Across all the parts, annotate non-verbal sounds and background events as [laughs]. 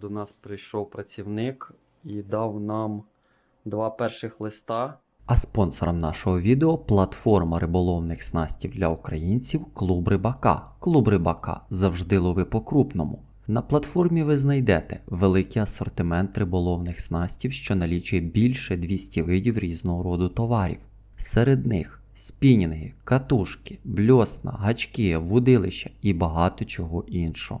до нас прийшов працівник і дав нам два перших листа. А спонсором нашого відео платформа риболовних снастів для українців Клуб Рибака. Клуб Рибака завжди лови по крупному. На платформі ви знайдете великий асортимент риболовних снастів, що налічує більше 200 видів різного роду товарів. Серед них спінінги, катушки, бльосна, гачки, вудилища і багато чого іншого.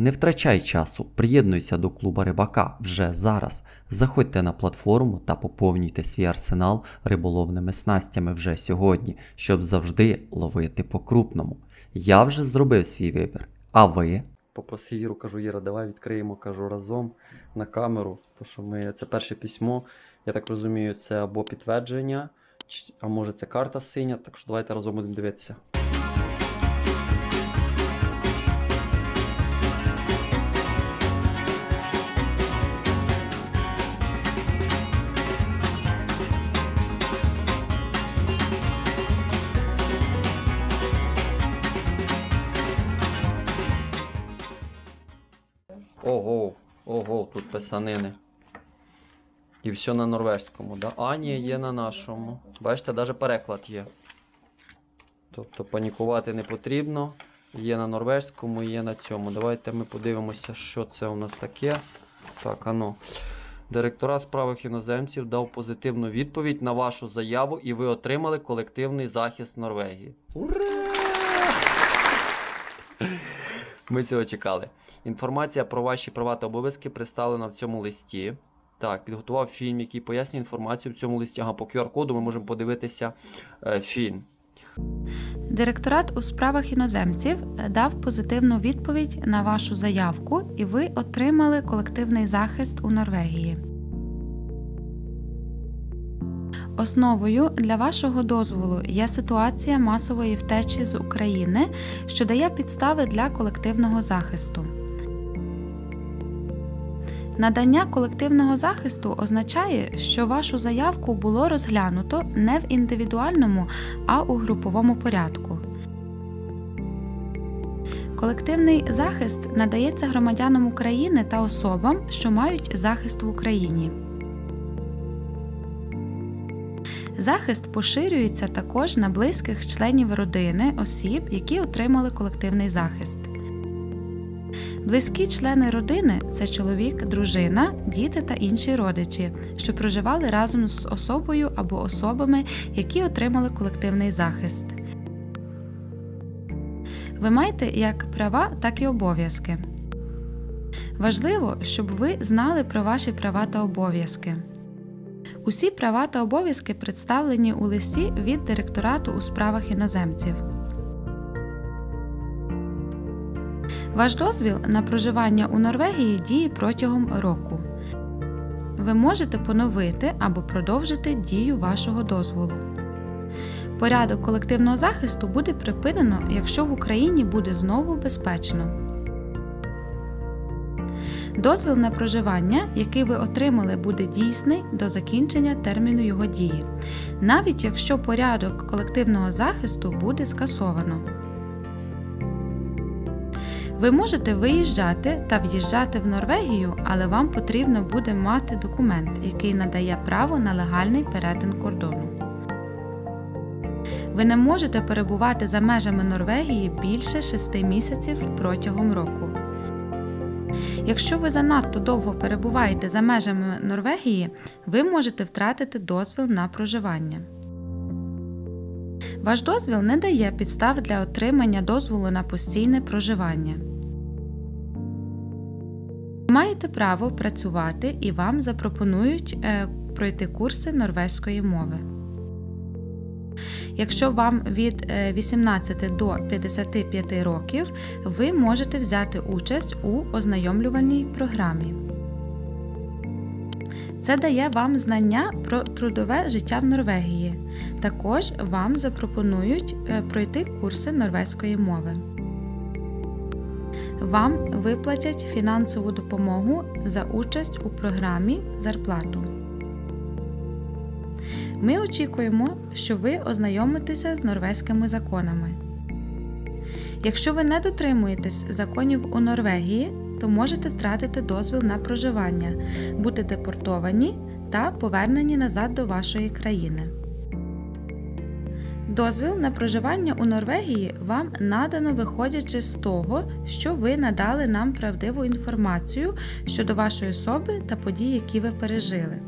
Не втрачай часу, приєднуйся до клуба рибака вже зараз. Заходьте на платформу та поповнюйте свій арсенал риболовними снастями вже сьогодні, щоб завжди ловити по-крупному. Я вже зробив свій вибір. А ви? Попросив Іру, кажу, Іра, давай відкриємо, кажу, разом на камеру. То що ми це перше письмо. Я так розумію, це або підтвердження, а може це карта синя. Так що давайте разом будемо дивитися. Писанини. І все на норвезькому, да? А, ні, є на нашому. Бачите, навіть переклад є. Тобто панікувати не потрібно. Є на норвезькому, є на цьому. Давайте ми подивимося, що це у нас таке. Так, ано. Директора справах іноземців дав позитивну відповідь на вашу заяву, і ви отримали колективний захист Норвегії. Ура! Ми цього чекали. Інформація про ваші права та обов'язки представлена в цьому листі. Так, підготував фільм, який пояснює інформацію в цьому листі. Ага, по QR-коду ми можемо подивитися е, фільм. Директорат у справах іноземців дав позитивну відповідь на вашу заявку, і ви отримали колективний захист у Норвегії. Основою для вашого дозволу є ситуація масової втечі з України, що дає підстави для колективного захисту. Надання колективного захисту означає, що вашу заявку було розглянуто не в індивідуальному, а у груповому порядку. Колективний захист надається громадянам України та особам, що мають захист в Україні. Захист поширюється також на близьких членів родини осіб, які отримали колективний захист. Близькі члени родини це чоловік, дружина, діти та інші родичі, що проживали разом з особою або особами, які отримали колективний захист. Ви маєте як права, так і обов'язки. Важливо, щоб ви знали про ваші права та обов'язки. Усі права та обов'язки представлені у листі від директорату у справах іноземців. Ваш дозвіл на проживання у Норвегії діє протягом року. Ви можете поновити або продовжити дію вашого дозволу. Порядок колективного захисту буде припинено, якщо в Україні буде знову безпечно. Дозвіл на проживання, який ви отримали, буде дійсний до закінчення терміну його дії, навіть якщо порядок колективного захисту буде скасовано. Ви можете виїжджати та в'їжджати в Норвегію, але вам потрібно буде мати документ, який надає право на легальний перетин кордону. Ви не можете перебувати за межами Норвегії більше 6 місяців протягом року. Якщо ви занадто довго перебуваєте за межами Норвегії, ви можете втратити дозвіл на проживання. Ваш дозвіл не дає підстав для отримання дозволу на постійне проживання. Ви маєте право працювати і вам запропонують е, пройти курси норвезької мови. Якщо вам від е, 18 до 55 років, ви можете взяти участь у ознайомлювальній програмі. Це дає вам знання про трудове життя в Норвегії. Також вам запропонують е, пройти курси норвезької мови. Вам виплатять фінансову допомогу за участь у програмі зарплату. Ми очікуємо, що ви ознайомитеся з норвезькими законами. Якщо ви не дотримуєтесь законів у Норвегії, то можете втратити дозвіл на проживання, бути депортовані та повернені назад до вашої країни. Дозвіл на проживання у Норвегії вам надано виходячи з того, що ви надали нам правдиву інформацію щодо вашої особи та подій, які ви пережили.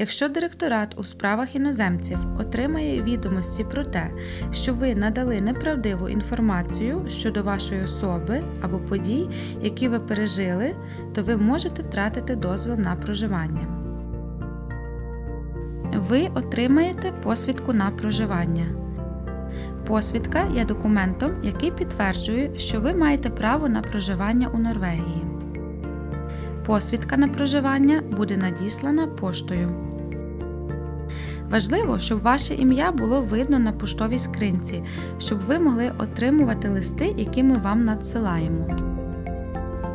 Якщо директорат у справах іноземців отримає відомості про те, що ви надали неправдиву інформацію щодо вашої особи або подій, які ви пережили, то ви можете втратити дозвіл на проживання. Ви отримаєте посвідку на проживання. Посвідка є документом, який підтверджує, що ви маєте право на проживання у Норвегії. Посвідка на проживання буде надіслана поштою. Важливо, щоб ваше ім'я було видно на поштовій скринці, щоб ви могли отримувати листи, які ми вам надсилаємо.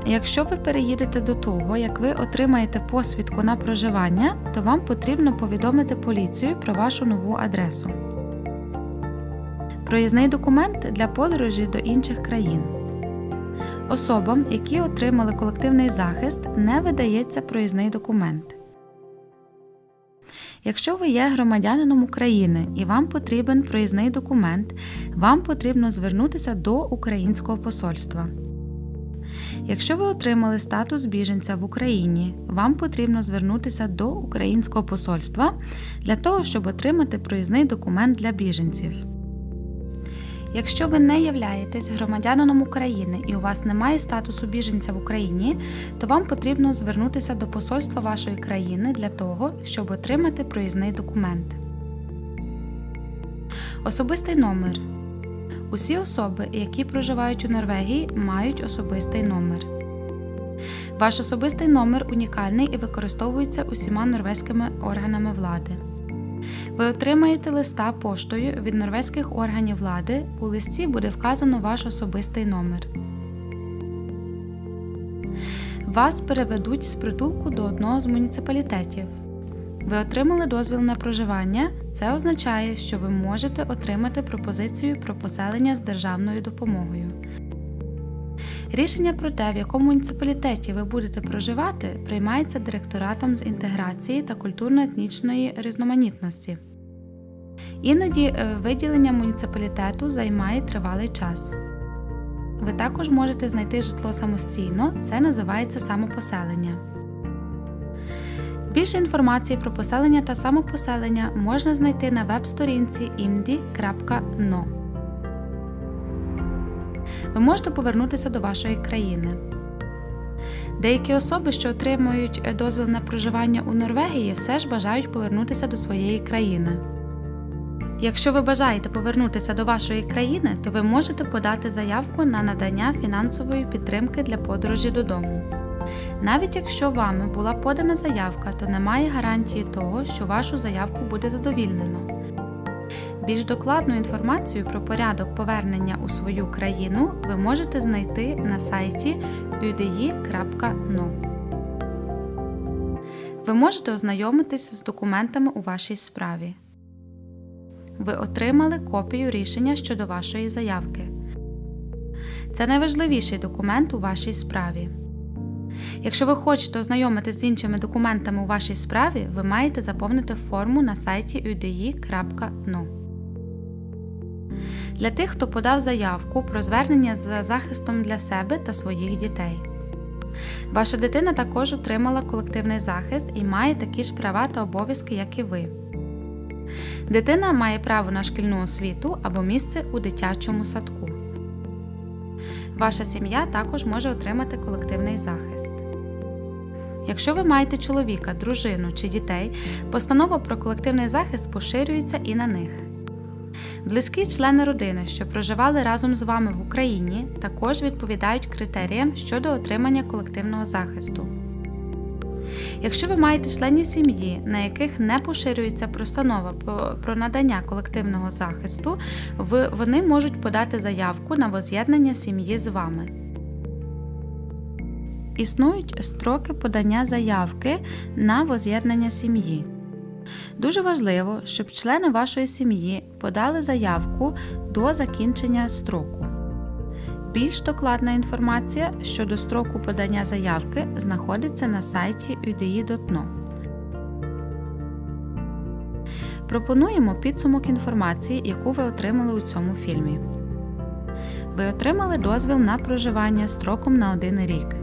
Якщо ви переїдете до того, як ви отримаєте посвідку на проживання, то вам потрібно повідомити поліцію про вашу нову адресу. Проїзний документ для подорожі до інших країн. Особам, які отримали колективний захист, не видається проїзний документ. Якщо ви є громадянином України і вам потрібен проїзний документ, вам потрібно звернутися до українського посольства. Якщо ви отримали статус біженця в Україні, вам потрібно звернутися до українського посольства для того, щоб отримати проїзний документ для біженців. Якщо ви не являєтесь громадянином України і у вас немає статусу біженця в Україні, то вам потрібно звернутися до посольства вашої країни для того, щоб отримати проїзний документ. Особистий номер. Усі особи, які проживають у Норвегії, мають особистий номер. Ваш особистий номер унікальний і використовується усіма норвезькими органами влади. Ви отримаєте листа поштою від норвезьких органів влади. У листі буде вказано ваш особистий номер. Вас переведуть з притулку до одного з муніципалітетів. Ви отримали дозвіл на проживання. Це означає, що ви можете отримати пропозицію про поселення з державною допомогою. Рішення про те, в якому муніципалітеті ви будете проживати, приймається директоратом з інтеграції та культурно-етнічної різноманітності. Іноді е, виділення муніципалітету займає тривалий час. Ви також можете знайти житло самостійно, це називається самопоселення. Більше інформації про поселення та самопоселення можна знайти на веб-сторінці imdi.no. Ви можете повернутися до вашої країни. Деякі особи, що отримують е, дозвіл на проживання у Норвегії, все ж бажають повернутися до своєї країни. Якщо ви бажаєте повернутися до вашої країни, то ви можете подати заявку на надання фінансової підтримки для подорожі додому. Навіть якщо вами була подана заявка, то немає гарантії того, що вашу заявку буде задовільнено. Більш докладну інформацію про порядок повернення у свою країну ви можете знайти на сайті udi.no. Ви можете ознайомитись з документами у вашій справі. Ви отримали копію рішення щодо вашої заявки. Це найважливіший документ у вашій справі. Якщо ви хочете ознайомитися з іншими документами у вашій справі, ви маєте заповнити форму на сайті udi.no. Для тих, хто подав заявку про звернення за захистом для себе та своїх дітей. Ваша дитина також отримала колективний захист і має такі ж права та обов'язки, як і ви. Дитина має право на шкільну освіту або місце у дитячому садку. Ваша сім'я також може отримати колективний захист. Якщо ви маєте чоловіка, дружину чи дітей, постанова про колективний захист поширюється і на них. Близькі члени родини, що проживали разом з вами в Україні, також відповідають критеріям щодо отримання колективного захисту. Якщо ви маєте членів сім'ї, на яких не поширюється постанова про- надання колективного захисту, вони можуть подати заявку на воз'єднання сім'ї з вами. Існують строки подання заявки на воз'єднання сім'ї. Дуже важливо, щоб члени вашої сім'ї подали заявку до закінчення строку. Більш докладна інформація щодо строку подання заявки знаходиться на сайті UDI.no. Пропонуємо підсумок інформації, яку ви отримали у цьому фільмі. Ви отримали дозвіл на проживання строком на один рік.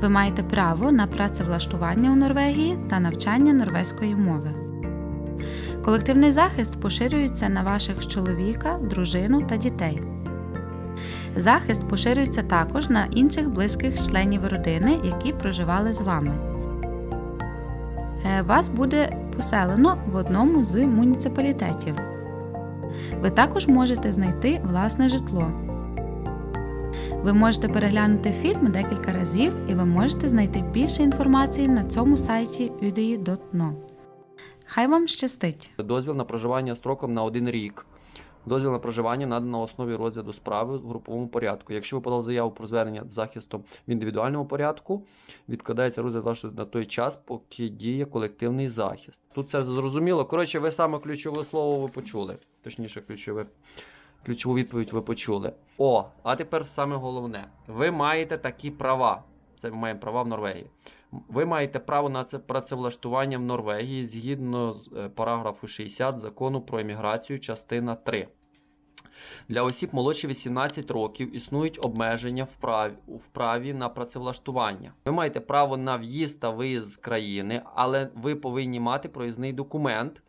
Ви маєте право на працевлаштування у Норвегії та навчання норвезької мови. Колективний захист поширюється на ваших чоловіка, дружину та дітей. Захист поширюється також на інших близьких членів родини, які проживали з вами. Е, Вас буде поселено в одному з муніципалітетів. Ви також можете знайти власне житло. Ви можете переглянути фільм декілька разів і ви можете знайти більше інформації на цьому сайті udai.no. Хай вам щастить! Дозвіл на проживання строком на один рік. Дозвіл на проживання надано на основі розгляду справи в груповому порядку. Якщо ви подали заяву про звернення з захистом в індивідуальному порядку, відкладається розгляд вашого на той час, поки діє колективний захист. Тут це зрозуміло. Коротше, ви саме ключове слово ви почули. Точніше, ключове, ключову відповідь ви почули. О, а тепер саме головне. Ви маєте такі права. Це ми маємо права в Норвегії. Ви маєте право на це працевлаштування в Норвегії згідно з е, параграфу 60 закону про еміграцію, частина 3. Для осіб молодші 18 років існують обмеження в праві, у вправі на працевлаштування. Ви маєте право на в'їзд та виїзд з країни, але ви повинні мати проїзний документ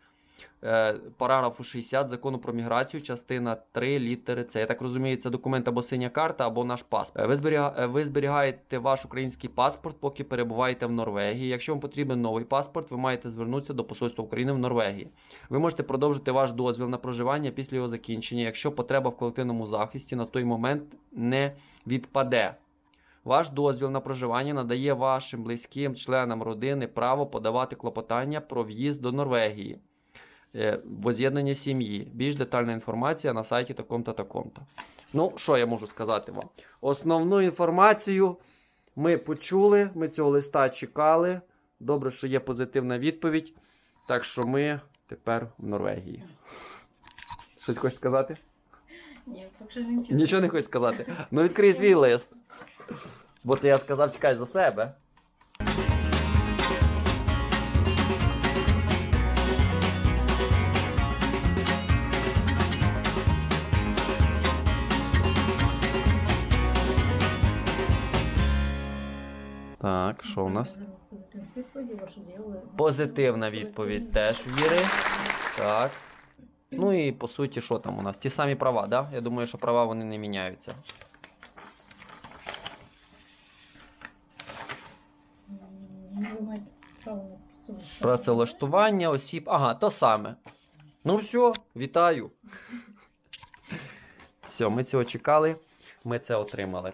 параграфу 60 закону про міграцію, частина 3 літери С. Я так розумію, це документ або синя карта, або наш паспорт. Е, Ви, зберіга... е, ви зберігаєте ваш український паспорт, поки перебуваєте в Норвегії. Якщо вам потрібен новий паспорт, ви маєте звернутися до посольства України в Норвегії. Ви можете продовжити ваш дозвіл на проживання після його закінчення, якщо потреба в колективному захисті на той момент не відпаде. Ваш дозвіл на проживання надає вашим близьким членам родини право подавати клопотання про в'їзд до Норвегії, е, воз'єднання сім'ї. Більш детальна інформація на сайті таком-то таком-то. Ну, що я можу сказати вам? Основну інформацію ми почули, ми цього листа чекали. Добре, що є позитивна відповідь. Так що ми тепер в Норвегії. Щось хочеш сказати? Ні, поки що нічого. Нічого не хочеш сказати. Ну відкрий свій лист. Бо це я сказав, чекай за себе. Так, що у нас? Позитивна відповідь теж віри. Так. Ну і по суті, що там у нас? Ті самі права, да? Я думаю, що права вони не міняються. Ну. Працевлаштування осіб. Ага, то саме. Ну все, вітаю. [laughs] Все, ми цього чекали, ми це отримали.